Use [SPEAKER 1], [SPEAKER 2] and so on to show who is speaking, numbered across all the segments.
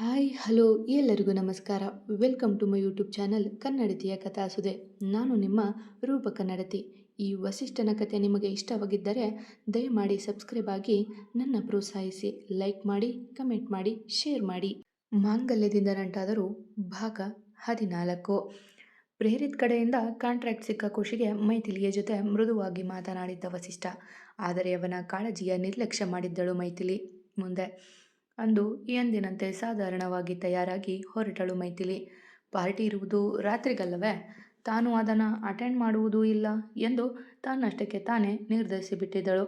[SPEAKER 1] Hi, hello, ಎಲ್ಲರಿಗೂ ನಮಸ್ಕಾರ. Welcome to my YouTube channel ಕನ್ನಡತಿಯ ಕಥಾಸುದೆ. ನಾನು ನಿಮ್ಮ ರೂಪ ಕನ್ನಡತಿ ಈ ವಸಿಷ್ಠನ ಕಥೆ ನಿಮಗೆ ಇಷ್ಟವಾಗಿದ್ದರೆ ದಯಮಾಡಿ ಸಬ್ಸ್ಕ್ರೈಬ್ ಆಗಿ ನನ್ನ ಪ್ರೋತ್ಸಾಹಿಸಿ, ಲೈಕ್ ಮಾಡಿ, ಕಮೆಂಟ್ ಮಾಡಿ, ಶೇರ್ ಮಾಡಿ. ಮಾಂಗಲ್ಯದಿಂದ ನಂಟಾದರೂ ಭಾಗ ಹದಿನಾಲ್ಕು. ಪ್ರೇರಿತ್ ಕಡೆಯಿಂದ ಕಾಂಟ್ರಾಕ್ಟ್ ಸಿಕ್ಕ ಖುಷಿಗೆ ಮೈಥಿಲಿಯ ಜೊತೆ ಮೃದುವಾಗಿ ಮಾತನಾಡಿದ್ದ ವಸಿಷ್ಠ, ಆದರೆ ಅವನ ಕಾಳಜಿಯ ನಿರ್ಲಕ್ಷ್ಯ ಮಾಡಿದ್ದಳು ಮೈಥಿಲಿ. ಮುಂದೆ ಅಂದು ಎಂದಿನಂತೆ ಸಾಧಾರಣವಾಗಿ ತಯಾರಾಗಿ ಹೊರಟಳು ಮೈಥಿಲಿ. ಪಾರ್ಟಿ ಇರುವುದು ರಾತ್ರಿಗಲ್ಲವೇ? ತಾನು ಅದನ್ನು ಅಟೆಂಡ್ ಮಾಡುವುದೂ ಇಲ್ಲ ಎಂದು ತನ್ನಷ್ಟಕ್ಕೆ ತಾನೇ ನಿರ್ಧರಿಸಿಬಿಟ್ಟಿದ್ದಳು.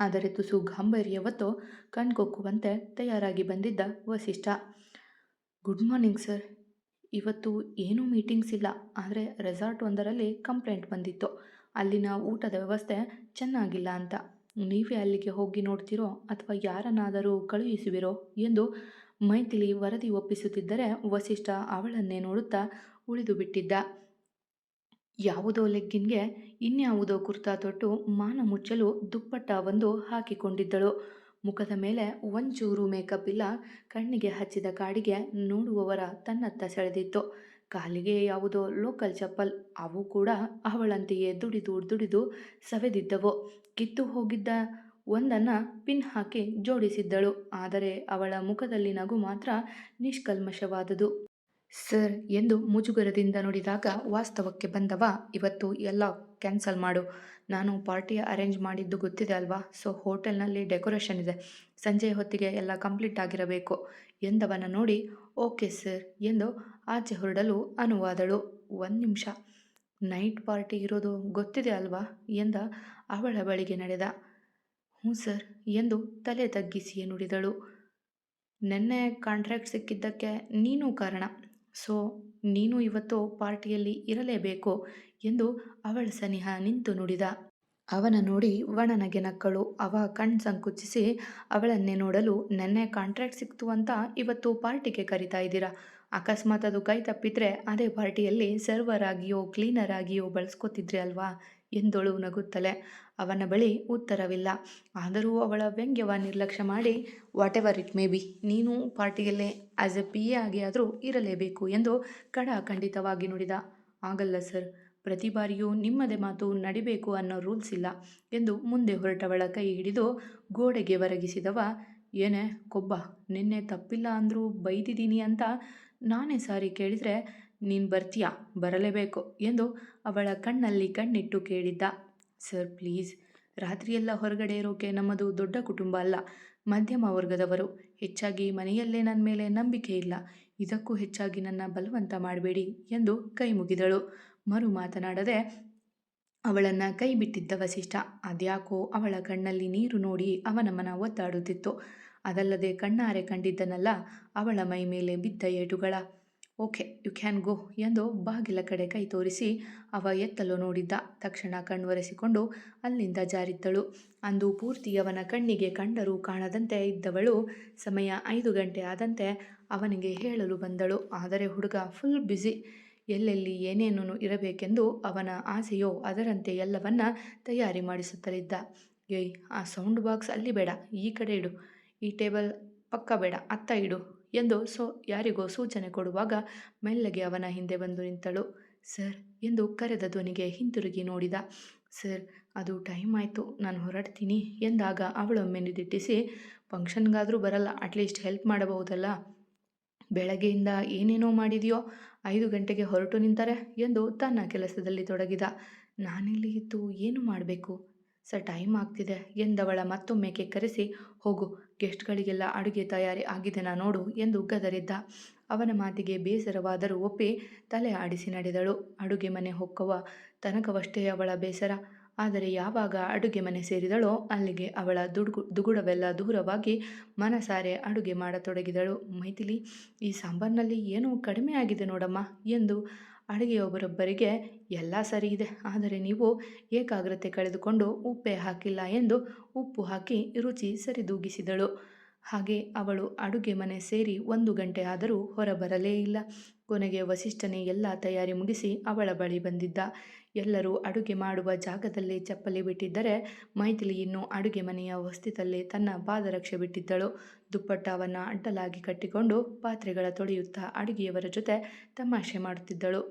[SPEAKER 1] ಆದರೆ ತುಸು ಗಾಂಭೀರ್ಯವತ್ತು ಕಣ್ಕೊಕ್ಕುವಂತೆ ತಯಾರಾಗಿ ಬಂದಿದ್ದ ವಸಿಷ್ಠ. ಗುಡ್ ಮಾರ್ನಿಂಗ್ ಸರ್ ಇವತ್ತು ಏನೂ ಮೀಟಿಂಗ್ಸ್ ಇಲ್ಲ. ಆದರೆ ರೆಸಾರ್ಟ್ ಒಂದರಲ್ಲಿ ಕಂಪ್ಲೇಂಟ್ ಬಂದಿತ್ತು. ಅಲ್ಲಿನ ಊಟದ ವ್ಯವಸ್ಥೆ ಚೆನ್ನಾಗಿಲ್ಲ ಅಂತ. ನೀವೇ ಅಲ್ಲಿಗೆ ಹೋಗಿ ನೋಡ್ತೀರೋ ಅಥವಾ ಯಾರನ್ನಾದರೂ ಕಳುಹಿಸುವಿರೋ ಎಂದು ಮೈಥಿಲಿ ವರದಿ ಒಪ್ಪಿಸುತ್ತಿದ್ದರೆ ವಸಿಷ್ಠ ಅವಳನ್ನೇ ನೋಡುತ್ತಾ ಉಳಿದು ಬಿಟ್ಟಿದ್ದ. ಯಾವುದೋ ಲೆಗ್ಗಿನ್ಗೆ ಇನ್ಯಾವುದೋ ಕುರ್ತಾ ತೊಟ್ಟು ಮಾನ ಮುಚ್ಚಲು ದುಪ್ಪಟ್ಟ ಒಂದು ಹಾಕಿಕೊಂಡಿದ್ದಳು. ಮುಖದ ಮೇಲೆ ಒಂಚೂರು ಮೇಕಪ್ ಇಲ್ಲ, ಕಣ್ಣಿಗೆ ಹಚ್ಚಿದ ಕಾಡಿಗೆ ನೋಡುವವರ ತನ್ನತ್ತ ಸೆಳೆದಿತ್ತು. ಕಾಲಿಗೆ ಯಾವುದೋ ಲೋಕಲ್ ಚಪ್ಪಲ್, ಅವು ಕೂಡ ಅವಳಂತೆಯೇ ದುಡಿದು ದುಡಿದು ಸವೆದಿದ್ದವು. ಕಿತ್ತು ಹೋಗಿದ್ದ ಒಂದನ್ನು ಪಿನ್ ಹಾಕಿ ಜೋಡಿಸಿದ್ದಳು. ಆದರೆ ಅವಳ ಮುಖದಲ್ಲಿ ನಗು ಮಾತ್ರ ನಿಷ್ಕಲ್ಮಶವಾದುದು. ಸರ್ ಎಂದು ಮುಜುಗರದಿಂದ ನುಡಿದಾಗ ವಾಸ್ತವಕ್ಕೆ ಬಂದವ, ಇವತ್ತು ಎಲ್ಲ ಕ್ಯಾನ್ಸಲ್ ಮಾಡು. ನಾನು ಪಾರ್ಟಿ ಅರೇಂಜ್ ಮಾಡಿದ್ದು ಗೊತ್ತಿದೆ ಅಲ್ವಾ? ಸೊ ಹೋಟೆಲ್ನಲ್ಲಿ ಡೆಕೋರೇಷನ್ ಇದೆ. ಸಂಜೆ ಹೊತ್ತಿಗೆ ಎಲ್ಲ ಕಂಪ್ಲೀಟ್ ಆಗಿರಬೇಕು ಎಂದವನ ನೋಡಿ, ಓಕೆ ಸರ್ ಎಂದು ಆಚೆ ಹೊರಡಲು ಅನುವಾದಳು. ಒಂದು ನಿಮಿಷ. ನೈಟ್ ಪಾರ್ಟಿ ಇರೋದು ಗೊತ್ತಿದೆ ಅಲ್ವಾ? ಎಂದ ಅವಳ ಬಳಿಗೆ ನಡೆದ. ಹ್ಞೂ ಸರ್ ಎಂದು ತಲೆ ತಗ್ಗಿಸಿಯೇ ನುಡಿದಳು. ನೆನ್ನೆ ಕಾಂಟ್ರಾಕ್ಟ್ ಸಿಕ್ಕಿದ್ದಕ್ಕೆ ನೀನು ಕಾರಣ. ಸೊ, ನೀನು ಇವತ್ತು ಪಾರ್ಟಿಯಲ್ಲಿ ಇರಲೇಬೇಕು ಎಂದು ಅವಳ ಸನಿಹ ನಿಂತು ನುಡಿದ. ಅವನ ನೋಡಿ ವಣನಗೆ ನಕ್ಕಳು. ಅವ ಕಣ್ ಸಂಕುಚಿಸಿ, ಅವಳನ್ನೇ ನೋಡಲು ನೆನ್ನೆ ಕಾಂಟ್ರಾಕ್ಟ್ ಸಿಕ್ತು ಅಂತ ಇವತ್ತು ಪಾರ್ಟಿಗೆ ಕರಿತಾ ಇದ್ದೀರಾ? ಅಕಸ್ಮಾತ್ ಅದು ಕೈ ತಪ್ಪಿದ್ರೆ ಅದೇ ಪಾರ್ಟಿಯಲ್ಲಿ ಸರ್ವರ್ ಆಗಿಯೋ, ಕ್ಲೀನರ್ ಆಗಿಯೋ ಬಳಸ್ಕೊತಿದ್ರಿ ಅಲ್ವಾ? ಎಂದೊಳು ನಗುತ್ತಲೆ. ಅವನ ಬಳಿ ಉತ್ತರವಿಲ್ಲ. ಆದರೂ ಅವಳ ವ್ಯಂಗ್ಯವ ನಿರ್ಲಕ್ಷ್ಯ ಮಾಡಿ whatever it may be ನೀನು ಪಾರ್ಟಿಯಲ್ಲೇ ಆ್ಯಸ್ ಎ ಪಿ ಆಗಿ ಆದರೂ ಇರಲೇಬೇಕು ಎಂದು ಕಡ ಖಂಡಿತವಾಗಿ ನುಡಿದ. ಆಗಲ್ಲ ಸರ್, ಪ್ರತಿ ಬಾರಿಯೂ ನಿಮ್ಮದೇ ಮಾತು ನಡಿಬೇಕು ಅನ್ನೋ ರೂಲ್ಸ್ ಇಲ್ಲ ಎಂದು ಮುಂದೆ ಹೊರಟವಳ ಕೈ ಹಿಡಿದು ಗೋಡೆಗೆ ಒರಗಿಸಿದವ. ಏನೇ, ಕೊಬ್ಬ, ನಿನ್ನೆ ತಪ್ಪಿಲ್ಲ ಅಂದರೂ ಬೈದಿದ್ದೀನಿ ಅಂತ ನಾನೇ ಸಾರಿ ಕೇಳಿದರೆ ನೀನು ಬರ್ತೀಯಾ? ಬರಲೇಬೇಕು ಎಂದು ಅವಳ ಕಣ್ಣಲ್ಲಿ ಕಣ್ಣಿಟ್ಟು ಕೇಳಿದ್ದ. Sir please. ರಾತ್ರಿಯೆಲ್ಲ ಹೊರಗಡೆ ಇರೋಕೆ ನಮ್ಮದು ದೊಡ್ಡ ಕುಟುಂಬ ಅಲ್ಲ, ಮಧ್ಯಮ ವರ್ಗದವರು. ಹೆಚ್ಚಾಗಿ ಮನೆಯಲ್ಲೇ ನನ್ನ ಮೇಲೆ ನಂಬಿಕೆ ಇಲ್ಲ. ಇದಕ್ಕೂ ಹೆಚ್ಚಾಗಿ ನನ್ನ ಬಲವಂತ ಮಾಡಬೇಡಿ ಎಂದು ಕೈ ಮುಗಿದಳು. ಮರು ಮಾತನಾಡದೆ ಅವಳನ್ನು ಕೈ ಬಿಟ್ಟಿದ್ದ ವಸಿಷ್ಠ, ಅದ್ಯಾಕೋ ಅವಳ ಕಣ್ಣಲ್ಲಿ ನೀರು ನೋಡಿ ಅವನ ಮನ ಒತ್ತಾಡುತ್ತಿತ್ತು ಅದಲ್ಲದೆ ಕಣ್ಣಾರೆ ಕಂಡಿದ್ದನಲ್ಲ, ಅವಳ ಮೈ ಮೇಲೆ ಬಿದ್ದ ಏಟುಗಳ. ಓಕೆ, ಯು ಕ್ಯಾನ್ ಗೋ ಎಂದು ಬಾಗಿಲ ಕಡೆ ಕೈ ತೋರಿಸಿ ಅವ ಎತ್ತಲು ನೋಡಿದ್ದ. ತಕ್ಷಣ ಕಣ್ವರೆಸಿಕೊಂಡು ಅಲ್ಲಿಂದ ಜಾರಿದ್ದಳು. ಅಂದು ಪೂರ್ತಿ ಅವನ ಕಣ್ಣಿಗೆ ಕಂಡರೂ ಕಾಣದಂತೆ ಇದ್ದವಳು. ಸಮಯ ಐದು ಗಂಟೆ ಆದಂತೆ ಅವನಿಗೆ ಹೇಳಲು ಬಂದಳು. ಆದರೆ ಹುಡುಗ ಫುಲ್ ಬ್ಯುಸಿ. ಎಲ್ಲೆಲ್ಲಿ ಏನೇನು ಇರಬೇಕೆಂದು ಅವನ ಆಸೆಯೋ ಅದರಂತೆ ಎಲ್ಲವನ್ನ ತಯಾರಿ ಮಾಡಿಸುತ್ತಲಿದ್ದ. ಏಯ್, ಆ ಸೌಂಡ್ ಬಾಕ್ಸ್ ಅಲ್ಲಿ ಬೇಡ. ಈ ಕಡೆ ಇಡು. ಈ ಟೇಬಲ್ ಪಕ್ಕ ಬೇಡ. ಅತ್ತ ಇಡು. ಎಂದು ಸೊ, ಯಾರಿಗೋ ಸೂಚನೆ ಕೊಡುವಾಗ ಮೆಲ್ಲಗೆ ಅವನ ಹಿಂದೆ ಬಂದು ನಿಂತಳು. ಸರ್, ಎಂದು ಕರೆದ ಧ್ವನಿಗೆ ಹಿಂತಿರುಗಿ ನೋಡಿದ. ಸರ್, ಅದು ಟೈಮ್ ಆಯಿತು, ನಾನು ಹೊರಡ್ತೀನಿ, ಎಂದಾಗ ಅವಳೊಮ್ಮೆ ನಿದಿಟ್ಟಿಸಿ ಫಂಕ್ಷನ್ಗಾದರೂ ಬರಲ್ಲ, ಅಟ್ಲೀಸ್ಟ್ ಹೆಲ್ಪ್ ಮಾಡಬಹುದಲ್ಲ? ಬೆಳಗ್ಗೆಯಿಂದ ಏನೇನೋ ಮಾಡಿದೆಯೋ, ಐದು ಗಂಟೆಗೆ ಹೊರಟು ನಿಂತಾರೆ? ಎಂದು ತನ್ನ ಕೆಲಸದಲ್ಲಿ ತೊಡಗಿದ. ನಾನಿಲ್ಲಿ ಇದ್ದು ಏನು ಮಾಡಬೇಕು? ಸರ್, ಟೈಮ್ ಆಗ್ತಿದೆ. ಎಂದವಳ ಮತ್ತೊಮ್ಮೆ ಕೆಕ್ಕರಿಸಿ ಹೋಗು, ಗೆಸ್ಟ್ಗಳಿಗೆಲ್ಲ ಅಡುಗೆ ತಯಾರಿ ಆಗಿದೆನಾ ನೋಡು ಎಂದು ಗದರಿದ್ದ. ಅವನ ಮಾತಿಗೆ ಬೇಸರವಾದರೂ ಒಪ್ಪಿ ತಲೆ ಆಡಿಸಿ ನಡೆದಳು. ಅಡುಗೆ ಮನೆ ಹೊಕ್ಕವ ತನಕವಷ್ಟೇ ಅವಳ ಬೇಸರ. ಆದರೆ ಯಾವಾಗ ಅಡುಗೆ ಮನೆ ಸೇರಿದಳೋ ಅಲ್ಲಿಗೆ ಅವಳ ದುಡುಗು, ದುಗುಡವೆಲ್ಲ ದೂರವಾಗಿ ಮನಸಾರೆ ಅಡುಗೆ ಮಾಡತೊಡಗಿದಳು. ಮೈಥಿಲಿ, ಈ ಸಾಂಬಾರಿನಲ್ಲಿ ಏನೋ ಕಡಿಮೆ ಆಗಿದೆ ನೋಡಮ್ಮ ಎಂದು ಅಡುಗೆಯೊಬ್ಬರೊಬ್ಬರಿಗೆ ಎಲ್ಲ ಸರಿ ಇದೆ. ಆದರೆ ನೀವು ಏಕಾಗ್ರತೆ ಕಳೆದುಕೊಂಡು ಉಪ್ಪೇ ಹಾಕಿಲ್ಲ ಎಂದು ಉಪ್ಪು ಹಾಕಿ ರುಚಿ ಸರಿದೂಗಿಸಿದಳು. ಹಾಗೆ ಅವಳು ಅಡುಗೆ ಮನೆ ಸೇರಿ ಒಂದು ಗಂಟೆ ಆದರೂ ಹೊರಬರಲೇ ಇಲ್ಲ. ಕೊನೆಗೆ ವಸಿಷ್ಠನೇ ಎಲ್ಲ ತಯಾರಿ ಮುಗಿಸಿ ಅವಳ ಬಳಿ ಬಂದಿದ್ದ. ಎಲ್ಲರೂ ಅಡುಗೆ ಮಾಡುವ ಜಾಗದಲ್ಲಿ ಚಪ್ಪಲಿ ಬಿಟ್ಟಿದ್ದರೆ ಮೈಥಿಲಿ ಇನ್ನೂ ಅಡುಗೆ ಮನೆಯ ಹೊಸ್ತಿಲಲ್ಲೇ ತನ್ನ ಪಾದರಕ್ಷೆ ಬಿಟ್ಟಿದ್ದಳು. ದುಪ್ಪಟ್ಟವನ್ನು ಅಡ್ಡಲಾಗಿ ಕಟ್ಟಿಕೊಂಡು ಪಾತ್ರೆಗಳ ತೊಳೆಯುತ್ತಾ ಅಡುಗೆಯವರ ಜೊತೆ ತಮಾಷೆ ಮಾಡುತ್ತಿದ್ದಳು.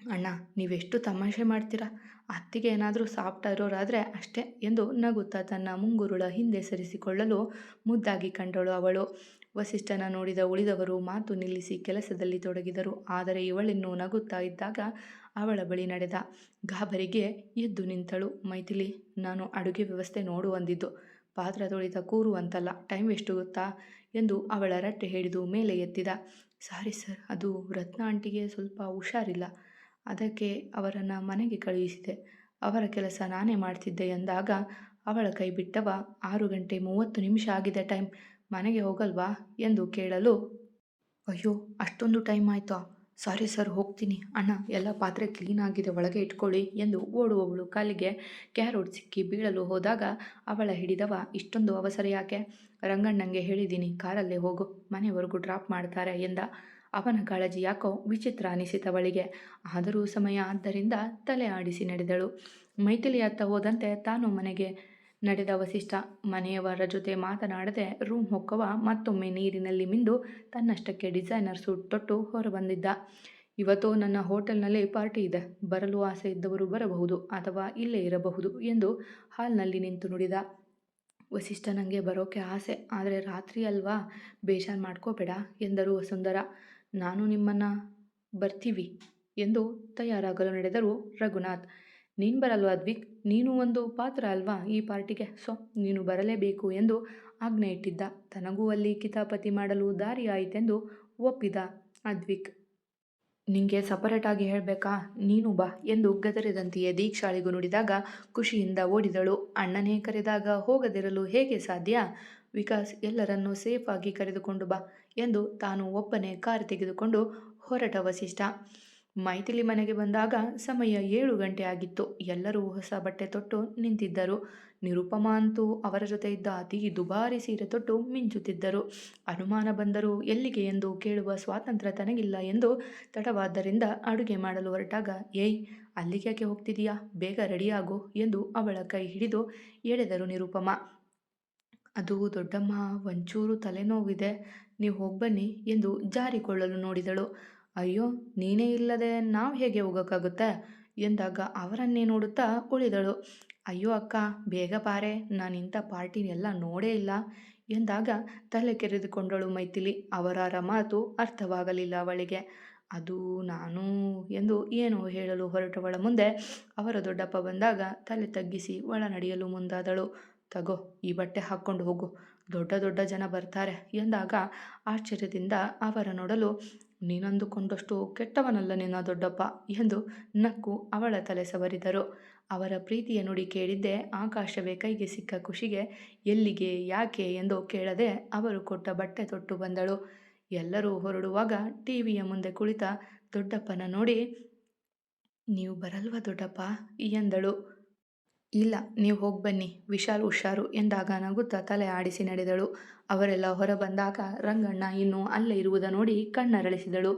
[SPEAKER 1] ಅಣ್ಣ, ನೀವೆಷ್ಟು ತಮಾಷೆ ಮಾಡ್ತೀರಾ? ಅತ್ತಿಗೆ ಏನಾದರೂ ಸಾಫ್ಟ್ ಇರೋರಾದರೆ ಅಷ್ಟೇ ಎಂದು ನಗುತ್ತಾ ತನ್ನ ಮುಂಗುರುಳ ಹಿಂದೆ ಸರಿಸಿಕೊಳ್ಳಲು ಮುದ್ದಾಗಿ ಕಂಡಳು ಅವಳು. ವಸಿಷ್ಠನ ನೋಡಿದ ಉಳಿದವರು ಮಾತು ನಿಲ್ಲಿಸಿ ಕೆಲಸದಲ್ಲಿ ತೊಡಗಿದರು. ಆದರೆ ಇವಳಿನ್ನೂ ನಗುತ್ತಾ ಇದ್ದಾಗ ಅವಳ ಬಳಿ ನಡೆದ ಗಾಬರಿಗೆ ಎದ್ದು ನಿಂತಳು. ಮೈಥಿಲಿ, ನಾನು ಅಡುಗೆ ವ್ಯವಸ್ಥೆ ನೋಡು ಅಂದಿದ್ದು. ಪಾತ್ರ ತೊಳಿತ ಕೂರು ಅಂತಲ್ಲ. ಟೈಮ್ ಎಷ್ಟು ಗೊತ್ತಾ? ಎಂದು ಅವಳ ರಟ್ಟೆ ಹಿಡಿದು ಮೇಲೆ ಎತ್ತಿದ. ಸಾರಿ ಸರ್, ಅದು ರತ್ನ ಆಂಟಿಗೆ ಸ್ವಲ್ಪ ಹುಷಾರಿಲ್ಲ. ಅದಕ್ಕೆ ಅವರನ್ನು ಮನೆಗೆ ಕಳುಹಿಸಿದೆ. ಅವರ ಕೆಲಸ ನಾನೇ ಮಾಡ್ತಿದ್ದೆ ಎಂದಾಗ ಅವಳ ಕೈ ಬಿಟ್ಟವ ಆರು ಗಂಟೆ ಮೂವತ್ತು ನಿಮಿಷ ಆಗಿದೆ ಟೈಮ್. ಮನೆಗೆ ಹೋಗಲ್ವಾ ಎಂದು ಕೇಳಲು, ಅಯ್ಯೋ, ಅಷ್ಟೊಂದು ಟೈಮ್ ಆಯಿತಾ? ಸಾರಿ ಸರ್, ಹೋಗ್ತೀನಿ. ಅಣ್ಣ, ಎಲ್ಲ ಪಾತ್ರೆ ಕ್ಲೀನ್ ಆಗಿದೆ, ಒಳಗೆ ಇಟ್ಕೊಳ್ಳಿ ಎಂದು ಓಡುವವಳು ಕಾಲಿಗೆ ಕ್ಯಾರೋಟ್ ಸಿಕ್ಕಿ ಬೀಳಲು ಹೋದಾಗ ಅವಳ ಹಿಡಿದವ, ಇಷ್ಟೊಂದು ಅವಸರ ಯಾಕೆ? ರಂಗಣ್ಣಂಗೆ ಹೇಳಿದ್ದೀನಿ, ಕಾರಲ್ಲೇ ಹೋಗು, ಮನೆವರೆಗೂ ಡ್ರಾಪ್ ಮಾಡ್ತಾರೆ ಎಂದ. ಅವನ ಕಾಳಜಿ ಯಾಕೋ ವಿಚಿತ್ರ ಅನಿಸಿತವಳಿಗೆ ಆದರೂ ಸಮಯ ಆದ್ದರಿಂದ ತಲೆ ಆಡಿಸಿ ನಡೆದಳು. ಮೈಥಿಲಿಯತ್ತ ಹೋದಂತೆ ತಾನು ಮನೆಗೆ ನಡೆದ ವಸಿಷ್ಠ ಮನೆಯವರ ಜೊತೆ ಮಾತನಾಡದೆ ರೂಮ್ ಹೊಕ್ಕವ ಮತ್ತೊಮ್ಮೆ ನೀರಿನಲ್ಲಿ ಮಿಂದು ತನ್ನಷ್ಟಕ್ಕೆ ಡಿಸೈನರ್ ಸೂಟ್ ತೊಟ್ಟು ಹೊರಬಂದಿದ್ದ. ಇವತ್ತು ನನ್ನ ಹೋಟೆಲ್ನಲ್ಲಿ ಪಾರ್ಟಿ ಇದೆ. ಬರಲು ಆಸೆ ಇದ್ದವರು ಬರಬಹುದು ಅಥವಾ ಇಲ್ಲೇ ಇರಬಹುದು ಎಂದು ಹಾಲ್ನಲ್ಲಿ ನಿಂತು ನುಡಿದ. ವಸಿಷ್ಠ ನನಗೆ ಬರೋಕೆ ಆಸೆ. ಆದರೆ ರಾತ್ರಿ ಅಲ್ವಾ? ಬೇಜಾರು ಮಾಡ್ಕೋಬೇಡ ಎಂದರು ವಸುಂಧರ. ನಾನು ನಿಮ್ಮನ್ನು ಬರ್ತೀವಿ ಎಂದು ತಯಾರಾಗಲು ನಡೆದರು ರಘುನಾಥ್. ನೀನು ಬರಲ್ವಾ ಅದ್ವಿಕ್ ನೀನು ಒಂದು ಪಾತ್ರ ಅಲ್ವಾ ಈ ಪಾರ್ಟಿಗೆ? ಸೊ, ನೀನು ಬರಲೇಬೇಕು ಎಂದು ಆಜ್ಞೆ ಇಟ್ಟಿದ್ದ. ತನಗೂ ಅಲ್ಲಿ ಕಿತಾಪತಿ ಮಾಡಲು ದಾರಿ ಆಯಿತೆಂದು ಒಪ್ಪಿದ ಅದ್ವಿಕ್. ನಿಂಗೆ ಸಪರೇಟಾಗಿ ಹೇಳಬೇಕಾ? ನೀನು ಬಾ ಎಂದು ಗದರಿದಂತೆಯೇ ದೀಕ್ಷಾಳಿಗೂ ನುಡಿದಾಗ ಖುಷಿಯಿಂದ ಓಡಿದಳು. ಅಣ್ಣನೇ ಕರೆದಾಗ ಹೋಗದಿರಲು ಹೇಗೆ ಸಾಧ್ಯ? ವಿಕಾಸ್, ಎಲ್ಲರನ್ನೂ ಸೇಫಾಗಿ ಕರೆದುಕೊಂಡು ಬಾ ಎಂದು ತಾನು ಒಬ್ಬನೇ ಕಾರ್ ತೆಗೆದುಕೊಂಡು ಹೊರಟ ವಸಿಷ್ಠ. ಮೈಥಿಲಿ ಮನೆಗೆ ಬಂದಾಗ ಸಮಯ ಏಳು ಗಂಟೆ ಆಗಿತ್ತು. ಎಲ್ಲರೂ ಹೊಸ ಬಟ್ಟೆ ತೊಟ್ಟು ನಿಂತಿದ್ದರು. ನಿರುಪಮ ಅಂತೂ ಅವರ ಜೊತೆ ಇದ್ದ ಅತಿ ದುಬಾರಿ ಸೀರೆ ತೊಟ್ಟು ಮಿಂಚುತ್ತಿದ್ದರು. ಅನುಮಾನ ಬಂದರೂ ಎಲ್ಲಿಗೆ ಎಂದು ಕೇಳುವ ಸ್ವಾತಂತ್ರ್ಯ ತನಗಿಲ್ಲ ಎಂದು ತಡವಾದ್ದರಿಂದ ಅಡುಗೆ ಮಾಡಲು ಹೊರಟಾಗ, ಏಯ್, ಅಲ್ಲಿಗೆ ಹೋಗ್ತಿದೀಯಾ? ಬೇಗ ರೆಡಿಯಾಗು ಎಂದು ಅವಳ ಕೈ ಹಿಡಿದು ಎಳೆದರು ನಿರುಪಮ. ಅದು ದೊಡ್ಡಮ್ಮ, ಒಂಚೂರು ತಲೆನೋವಿದೆ. ನೀವು ಹೋಗ್ಬನ್ನಿ ಎಂದು ಜಾರಿಕೊಳ್ಳಲು ನೋಡಿದಳು. ಅಯ್ಯೋ, ನೀನೇ ಇಲ್ಲದೆ ನಾವು ಹೇಗೆ ಹೋಗೋಕ್ಕಾಗುತ್ತೆ ಎಂದಾಗ ಅವರನ್ನೇ ನೋಡುತ್ತಾ ಉಳಿದಳು ಅಯ್ಯೋ ಅಕ್ಕ, ಬೇಗ ಬಾರೆ, ನಾನು ಇಂಥ ಪಾರ್ಟಿನೆಲ್ಲ ನೋಡೇ ಇಲ್ಲ. ಎಂದಾಗ ತಲೆ ಕೆರೆದುಕೊಂಡಳು ಮೈಥಿಲಿ. ಅವರಾರ ಮಾತು ಅರ್ಥವಾಗಲಿಲ್ಲ ಅವಳಿಗೆ. ಅದು ನಾನು ಎಂದು ಏನು ಹೇಳಲು ಹೊರಟವಳ ಮುಂದೆ ಅವರ ದೊಡ್ಡಪ್ಪ ಬಂದಾಗ ತಲೆ ತಗ್ಗಿಸಿ ಒಳ ನಡೆಯಲು ಮುಂದಾದಳು. ತಗೋ, ಈ ಬಟ್ಟೆ ಹಾಕ್ಕೊಂಡು ಹೋಗು. ದೊಡ್ಡ ದೊಡ್ಡ ಜನ ಬರ್ತಾರೆ ಎಂದಾಗ ಆಶ್ಚರ್ಯದಿಂದ ಅವರ ನೋಡಲು ನೀನಂದುಕೊಂಡಷ್ಟು ಕೆಟ್ಟವನಲ್ಲ ನಿನ್ನ ದೊಡ್ಡಪ್ಪ ಎಂದು ನಕ್ಕು ಅವಳ ತಲೆ ಸವರಿದರು. ಅವರ ಪ್ರೀತಿಯ ನುಡಿ ಕೇಳಿದ್ದೆ ಆಕಾಶವೇ ಕೈಗೆ ಸಿಕ್ಕ ಖುಷಿಗೆ ಎಲ್ಲಿಗೆ, ಯಾಕೆ ಎಂದು ಕೇಳದೆ ಅವರು ಕೊಟ್ಟ ಬಟ್ಟೆ ತೊಟ್ಟು ಬಂದಳು. ಎಲ್ಲರೂ ಹೊರಡುವಾಗ ಟಿವಿಯ ಮುಂದೆ ಕುಳಿತ ದೊಡ್ಡಪ್ಪನ ನೋಡಿ, ನೀವು ಬರಲ್ವಾ ದೊಡ್ಡಪ್ಪ? ಎಂದಳು. ಇಲ್ಲ, ನೀವು ಹೋಗಿ ಬನ್ನಿ, ವಿಶಾಲ್ ಹುಷಾರು ಎಂದಾಗ ನಗುತ್ತಾ ತಲೆ ಆಡಿಸಿ ನಡೆದಳು. ಅವರೆಲ್ಲ ಹೊರ ಬಂದಾಗ ರಂಗಣ್ಣ ಇನ್ನೂ ಅಲ್ಲೇ ಇರುವುದ ನೋಡಿ ಕಣ್ಣರಳಿಸಿದಳು.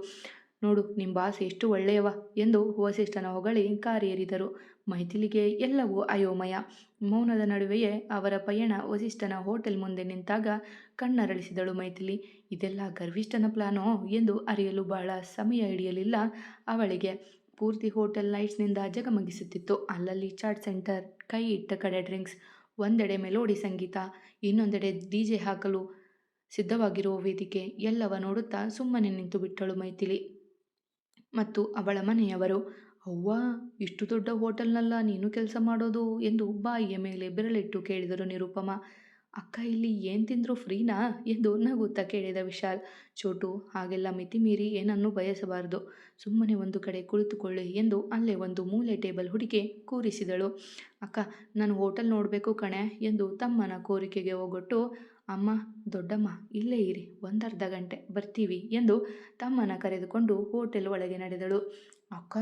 [SPEAKER 1] ನೋಡು ನಿಮ್ಮ ಬಾಸ್ ಎಷ್ಟು ಒಳ್ಳೆಯವ ಎಂದು ವಸಿಷ್ಠನ ಹೊಗಳಿ ಕಾರೇರಿದರು ಮೈಥಿಲಿಗೆ ಎಲ್ಲವೂ ಅಯೋಮಯ. ಮೌನದ ನಡುವೆಯೇ ಅವರ ಪಯಣ ವಸಿಷ್ಠನ ಹೋಟೆಲ್ ಮುಂದೆ ನಿಂತಾಗ ಕಣ್ಣರಳಿಸಿದಳು ಮೈಥಿಲಿ. ಇದೆಲ್ಲ ಗರ್ವಿಷ್ಠನ ಪ್ಲಾನೋ ಎಂದು ಅರಿಯಲು ಬಹಳ ಸಮಯ ಹಿಡಿಯಲಿಲ್ಲ ಅವಳಿಗೆ. ಪೂರ್ತಿ ಹೋಟೆಲ್ ಲೈಟ್ಸ್ನಿಂದ ಜಗಮಗಿಸುತ್ತಿತ್ತು. ಅಲ್ಲಲ್ಲಿ ಚಾಟ್ ಸೆಂಟರ್, ಕೈ ಇಟ್ಟ ಕಡೆ ಡ್ರಿಂಕ್ಸ್, ಒಂದೆಡೆ ಮೆಲೋಡಿ ಸಂಗೀತ, ಇನ್ನೊಂದೆಡೆ ಡಿ ಜೆ ಹಾಕಲು ಸಿದ್ಧವಾಗಿರುವ ವೇದಿಕೆ ಎಲ್ಲವ ನೋಡುತ್ತಾ ಸುಮ್ಮನೆ ನಿಂತು ಬಿಟ್ಟಳು ಮೈಥಿಲಿ. ಮತ್ತು ಅವಳ ಮನೆಯವರು, ಅವ್ವ, ಇಷ್ಟು ದೊಡ್ಡ ಹೋಟೆಲ್ನಲ್ಲ ನೀನು ಕೆಲಸ ಮಾಡೋದು? ಎಂದು ಬಾಯಿಯ ಮೇಲೆ ಬೆರಳಿಟ್ಟು ಕೇಳಿದರು ನಿರುಪಮ. ಅಕ್ಕ, ಇಲ್ಲಿ ಏನು ತಿಂದರೂ ಫ್ರೀನಾ? ಎಂದು ನಗುತ್ತಾ ಕೇಳಿದ ವಿಶಾಲ್. ಚೋಟು, ಹಾಗೆಲ್ಲ ಮಿತಿ ಮೀರಿ ಏನನ್ನೂ ಬಯಸಬಾರದು. ಸುಮ್ಮನೆ ಒಂದು ಕಡೆ ಕುಳಿತುಕೊಳ್ಳಿ ಎಂದು ಅಲ್ಲೇ ಒಂದು ಮೂಲೆ ಟೇಬಲ್ ಹುಡುಕಿ ಕೂರಿಸಿದಳು. ಅಕ್ಕ, ನಾನು ಹೋಟೆಲ್ ನೋಡಬೇಕು ಕಣೆ ಎಂದು ತಮ್ಮನ ಕೋರಿಕೆಗೆ ಹೋಗೊಟ್ಟು ಅಮ್ಮ, ದೊಡ್ಡಮ್ಮ, ಇಲ್ಲೇ ಇರಿ, ಒಂದರ್ಧ ಗಂಟೆ, ಬರ್ತೀವಿ ಎಂದು ತಮ್ಮನ ಕರೆದುಕೊಂಡು ಹೋಟೆಲ್ ಒಳಗೆ ನಡೆದಳು. ಅಕ್ಕ,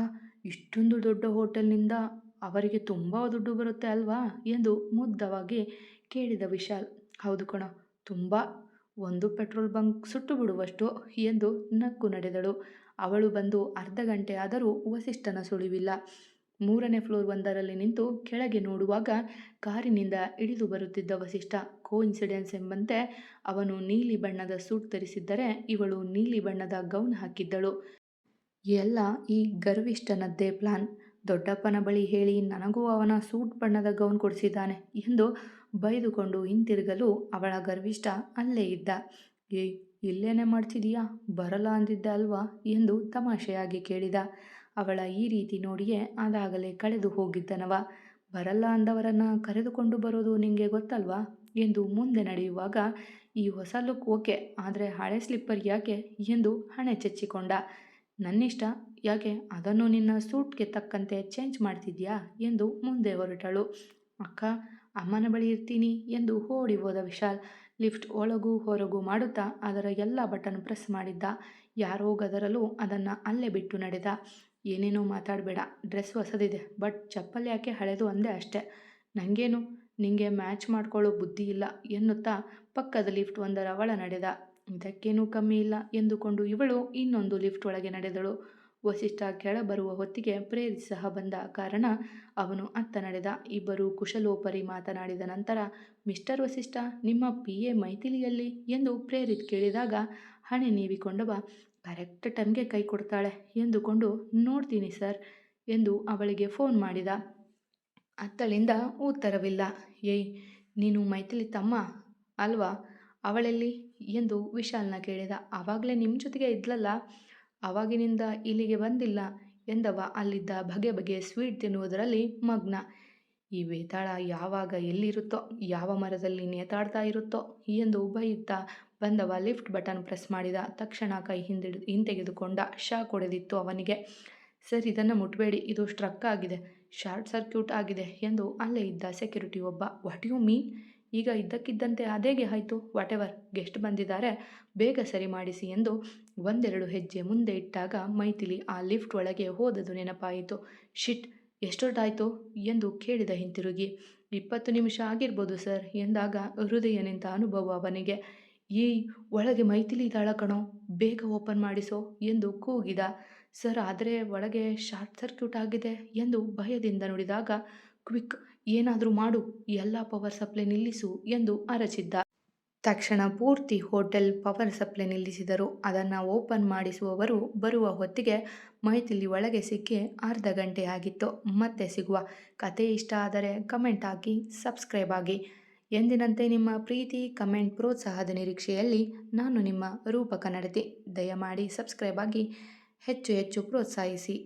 [SPEAKER 1] ಇಷ್ಟೊಂದು ದೊಡ್ಡ ಹೋಟೆಲ್ನಿಂದ ಅವರಿಗೆ ತುಂಬ ದುಡ್ಡು ಬರುತ್ತೆ ಅಲ್ವಾ ಎಂದು ಮುದ್ದವಾಗಿ ಕೇಳಿದ ವಿಶಾಲ್. ಹೌದು ಕಣೋ, ತುಂಬ. ಒಂದು ಪೆಟ್ರೋಲ್ ಬಂಕ್ ಸುಟ್ಟು ಬಿಡುವಷ್ಟು ಎಂದು ನಕ್ಕು ನಡೆದಳು. ಅವಳು ಬಂದು ಅರ್ಧ ಗಂಟೆ ಆದರೂ ವಸಿಷ್ಠನ ಸುಳಿವಿಲ್ಲ. ಮೂರನೇ ಫ್ಲೋರ್ ಒಂದರಲ್ಲಿ ನಿಂತು ಕೆಳಗೆ ನೋಡುವಾಗ ಕಾರಿನಿಂದ ಇಳಿದು ಬರುತ್ತಿದ್ದ ವಸಿಷ್ಠ. ಕೋಇನ್ಸಿಡೆನ್ಸ್ ಎಂಬಂತೆ ಅವನು ನೀಲಿ ಬಣ್ಣದ ಸೂಟ್ ಧರಿಸಿದ್ದರೆ ಇವಳು ನೀಲಿ ಬಣ್ಣದ ಗೌನ್ ಹಾಕಿದ್ದಳು. ಎಲ್ಲ ಈ ಗರ್ವಿಷ್ಠನದ್ದೇ ಪ್ಲಾನ್. ದೊಡ್ಡಪ್ಪನ ಬಳಿ ಹೇಳಿ, ನನಗೂ ಅವನ ಸೂಟ್ ಬಣ್ಣದ ಗೌನ್ ಕೊಡಿಸಿದ್ದಾನೆ ಎಂದು ಬೈದುಕೊಂಡು ಹಿಂತಿರುಗಲು ಅವಳ ಗರ್ವಿಷ್ಠ ಅಲ್ಲೇ ಇದ್ದ. ಏಯ್, ಇಲ್ಲೇನೆ ಮಾಡ್ತಿದೀಯಾ? ಬರಲ್ಲ ಅಂದಿದ್ದ ಅಲ್ವಾ? ಎಂದು ತಮಾಷೆಯಾಗಿ ಕೇಳಿದ. ಅವಳ ಈ ರೀತಿ ನೋಡಿಯೇ ಅದಾಗಲೇ ಕಳೆದು ಹೋಗಿದ್ದನವ. ಬರಲ್ಲ ಅಂದವರನ್ನ ಕರೆದುಕೊಂಡು ಬರೋದು ನಿಮಗೆ ಗೊತ್ತಲ್ವಾ? ಎಂದು ಮುಂದೆ ನಡೆಯುವಾಗ, ಈ ಹೊಸ ಲುಕ್ ಓಕೆ, ಆದರೆ ಹಳೆ ಸ್ಲಿಪ್ಪರ್ ಯಾಕೆ? ಎಂದು ಹಣೆ ಚೆಚ್ಚಿಕೊಂಡ ನನ್ನಿಷ್ಟ? ಯಾಕೆ? ಅದನ್ನು ನಿನ್ನ ಸೂಟ್ಗೆ ತಕ್ಕಂತೆ ಚೇಂಜ್ ಮಾಡ್ತಿದ್ಯಾ? ಎಂದು ಮುಂದೆ ಹೊರಟಳು. ಅಕ್ಕ, ಅಮ್ಮನ ಬಳಿ ಇರ್ತೀನಿ ಎಂದು ಓಡಿ ಹೋದ ವಿಶಾಲ್ ಲಿಫ್ಟ್ ಒಳಗೂ ಹೊರಗೂ ಮಾಡುತ್ತಾ ಅದರ ಎಲ್ಲ ಬಟನ್ ಪ್ರೆಸ್ ಮಾಡಿದ್ದ. ಯಾರೋ ಗದರಲು ಅದನ್ನು ಅಲ್ಲೇ ಬಿಟ್ಟು ನಡೆದ. ಏನೇನೋ ಮಾತಾಡಬೇಡ, ಡ್ರೆಸ್ ಹೊಸದಿದೆ, ಬಟ್ ಚಪ್ಪಲ್ ಯಾಕೆ ಹಳೆದು ಅಂದೆ ಅಷ್ಟೆ. ನನಗೇನು ನಿಂಗೆ ಮ್ಯಾಚ್ ಮಾಡ್ಕೊಳ್ಳೋ ಬುದ್ಧಿ ಇಲ್ಲ ಎನ್ನುತ್ತಾ ಪಕ್ಕದ ಲಿಫ್ಟ್ ಒಂದರ ಒಳ ನಡೆದ. ಇದಕ್ಕೇನೂ ಕಮ್ಮಿ ಇಲ್ಲ ಎಂದುಕೊಂಡು ಇವಳು ಇನ್ನೊಂದು ಲಿಫ್ಟ್ ಒಳಗೆ ನಡೆದಳು. ವಸಿಷ್ಠ ಕೆಳ ಬರುವ ಹೊತ್ತಿಗೆ ಪ್ರೇರಿತ್ ಸಹ ಬಂದ ಕಾರಣ ಅವನು ಅತ್ತ ನಡೆದ. ಇಬ್ಬರು ಕುಶಲೋಪರಿ ಮಾತನಾಡಿದ ನಂತರ, ಮಿಸ್ಟರ್ ವಸಿಷ್ಠ, ನಿಮ್ಮ ಪಿ ಎ ಮೈಥಿಲಿಯಲ್ಲಿ? ಎಂದು ಪ್ರೇರಿತ್ ಕೇಳಿದಾಗ, ಹಣೆ ನೀವಿಕೊಂಡವ, ಕರೆಕ್ಟ್ ಟೈಮ್ಗೆ ಕೈ ಕೊಡ್ತಾಳೆ ಎಂದುಕೊಂಡು, ನೋಡ್ತೀನಿ ಸರ್ ಎಂದು ಅವಳಿಗೆ ಫೋನ್ ಮಾಡಿದ. ಅತ್ತಳಿಂದ ಉತ್ತರವಿಲ್ಲ, ಏಯ್, ನೀನು ಮೈಥಿಲಿ ತಮ್ಮ ಅಲ್ವಾ? ಅವಳೆಲ್ಲಿ? ಎಂದು ವಿಶಾಲ್ನ ಕೇಳಿದ. ಆವಾಗಲೇ ನಿಮ್ಮ ಜೊತೆಗೆ ಇದ್ಲಲ್ಲ? ಆವಾಗಿನಿಂದ ಇಲ್ಲಿಗೆ ಬಂದಿಲ್ಲ ಎಂದವ ಅಲ್ಲಿದ್ದ ಬಗೆ ಬಗೆ ಸ್ವೀಟ್ ತಿನ್ನುವುದರಲ್ಲಿ ಮಗ್ನ. ಈ ವೇತಾಳ ಯಾವಾಗ ಎಲ್ಲಿರುತ್ತೋ, ಯಾವ ಮರದಲ್ಲಿ ನೇತಾಡ್ತಾ ಇರುತ್ತೋ ಎಂದು ಬೈಯುತ್ತಾ ಬಂದವ ಲಿಫ್ಟ್ ಬಟನ್ ಪ್ರೆಸ್ ಮಾಡಿದ. ತಕ್ಷಣ ಕೈ ಹಿಂದಿಡ್ ಹಿಂತೆಗೆದುಕೊಂಡ. ಶಾಕ್ ಹೊಡೆದಿತ್ತು ಅವನಿಗೆ. ಸರ್, ಇದನ್ನು ಮುಟ್ಬೇಡಿ. ಇದು ಸ್ಟ್ರಕ್ ಆಗಿದೆ. ಶಾರ್ಟ್ ಸರ್ಕ್ಯೂಟ್ ಆಗಿದೆ ಎಂದು ಅಲ್ಲೇ ಇದ್ದ ಸೆಕ್ಯೂರಿಟಿ ಒಬ್ಬ. What you mean? ಈಗ ಇದ್ದಕ್ಕಿದ್ದಂತೆ ಅದೇಗೆ ಆಯಿತು. ವಾಟ್ ಎವರ್ ಗೆಸ್ಟ್ ಬಂದಿದ್ದಾರೆ. ಬೇಗ ಸರಿ ಮಾಡಿಸಿ ಎಂದು ಒಂದೆರಡು ಹೆಜ್ಜೆ ಮುಂದೆ ಇಟ್ಟಾಗ ಮೈಥಿಲಿ ಆ ಲಿಫ್ಟ್ ಒಳಗೆ ಹೋದದು ನೆನಪಾಯಿತು. ಶಿಟ್, ಎಷ್ಟೊತ್ತಾಯಿತು? ಎಂದು ಕೇಳಿದ ಹಿಂತಿರುಗಿ. ಇಪ್ಪತ್ತು ನಿಮಿಷ ಆಗಿರ್ಬೋದು ಸರ್, ಎಂದಾಗ ಹೃದಯ ನಿಂತ ಅನುಭವ ಅವನಿಗೆ. ಈ, ಒಳಗೆ ಮೈಥಿಲಿ ಇದ್ದಾಳ ಕಣೋ, ಬೇಗ ಓಪನ್ ಮಾಡಿಸೋ, ಎಂದು ಕೂಗಿದ. ಸರ್, ಆದರೆ ಒಳಗೆ ಶಾರ್ಟ್ ಸರ್ಕ್ಯೂಟ್ ಆಗಿದೆ, ಎಂದು ಭಯದಿಂದ ನುಡಿದಾಗ ಕ್ವಿಕ್ ಏನಾದರೂ ಮಾಡು, ಎಲ್ಲ ಪವರ್ ಸಪ್ಲೈ ನಿಲ್ಲಿಸು ಎಂದು ಅರಚಿದ್ದ. ತಕ್ಷಣ ಪೂರ್ತಿ ಹೋಟೆಲ್ ಪವರ್ ಸಪ್ಲೈ ನಿಲ್ಲಿಸಿದರು. ಅದನ್ನು ಓಪನ್ ಮಾಡಿಸುವವರು ಬರುವ ಹೊತ್ತಿಗೆ ಮೈತಿಲಿ ಒಳಗೆ ಸಿಕ್ಕಿ ಅರ್ಧ ಗಂಟೆ ಆಗಿತ್ತು. ಮತ್ತೆ ಸಿಗುವ ಕತೆ ಇಷ್ಟ ಆದರೆ ಕಮೆಂಟ್ ಹಾಕಿ ಸಬ್ಸ್ಕ್ರೈಬ್ ಆಗಿ ಎಂದಿನಂತೆ ನಿಮ್ಮ ಪ್ರೀತಿ ಕಮೆಂಟ್ ಪ್ರೋತ್ಸಾಹದ ನಿರೀಕ್ಷೆಯಲ್ಲಿ ನಾನು ನಿಮ್ಮ ರೂಪಕ ನಡೆತಿ. ದಯಮಾಡಿ ಸಬ್ಸ್ಕ್ರೈಬ್ ಆಗಿ ಹೆಚ್ಚು ಹೆಚ್ಚು ಪ್ರೋತ್ಸಾಹಿಸಿ.